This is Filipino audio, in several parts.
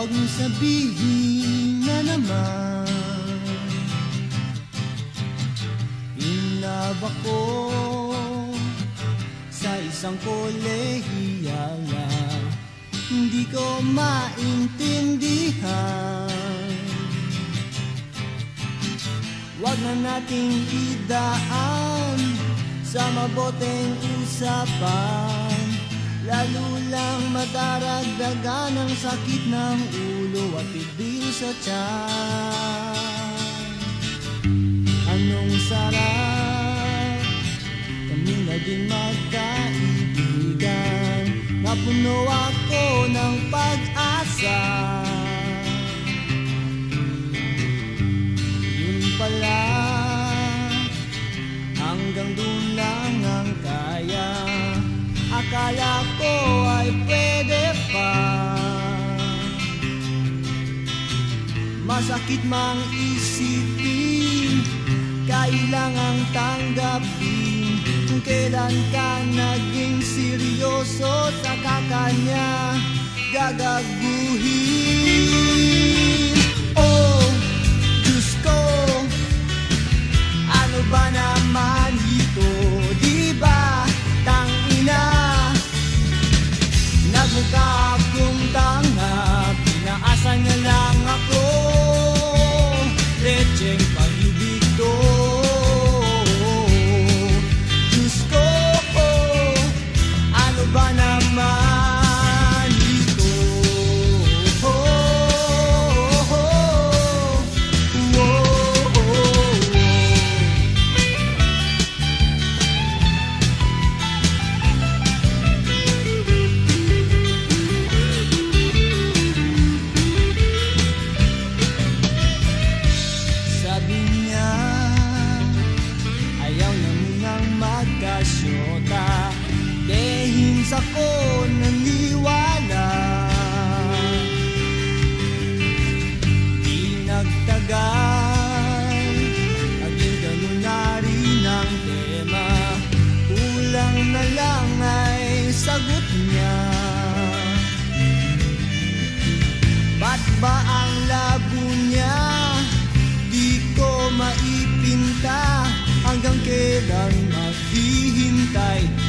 Huwag mong sabihin na naman. In love ako Sa isang kolehiyal na Hindi ko maintindihan. Huwag na nating idaan Sa maboteng usapan Lalo lang madaragdagan ang sakit ng ulo at bibig sa tiyan. Anong sarap? Kami naging magkaibigan. Napuno ako ng pag-asa. Yun pala Hanggang doon lang ang kaya Akala ko ay pwede pa. Masakit mang isipin Kailangang tanggapin Kung kailan ka naging seryoso Sa kakanya. Gagaguhin Dehins ako naniwala. Di nagtagal Naging ganun na rin ang tema. Kulang na lang ay sagot niya. Ba't ba ang labo niya? Di ko maipinta Hanggang kailan maghihintay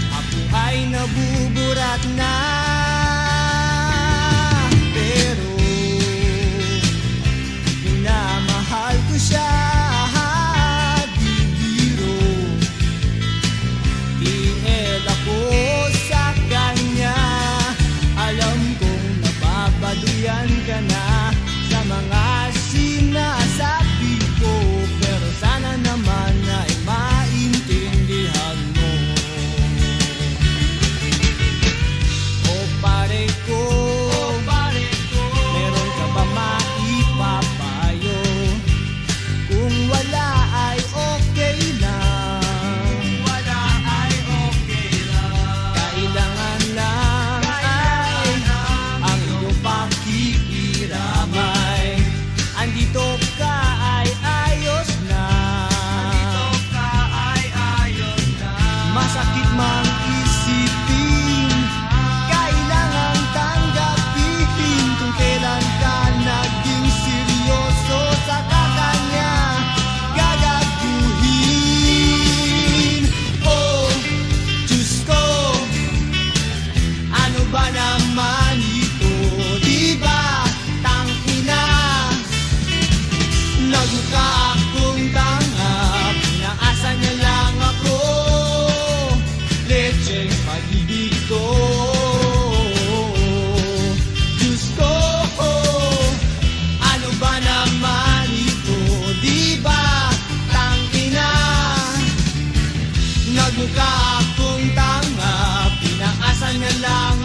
Nagmukha akong tanga Pinaasa niya lang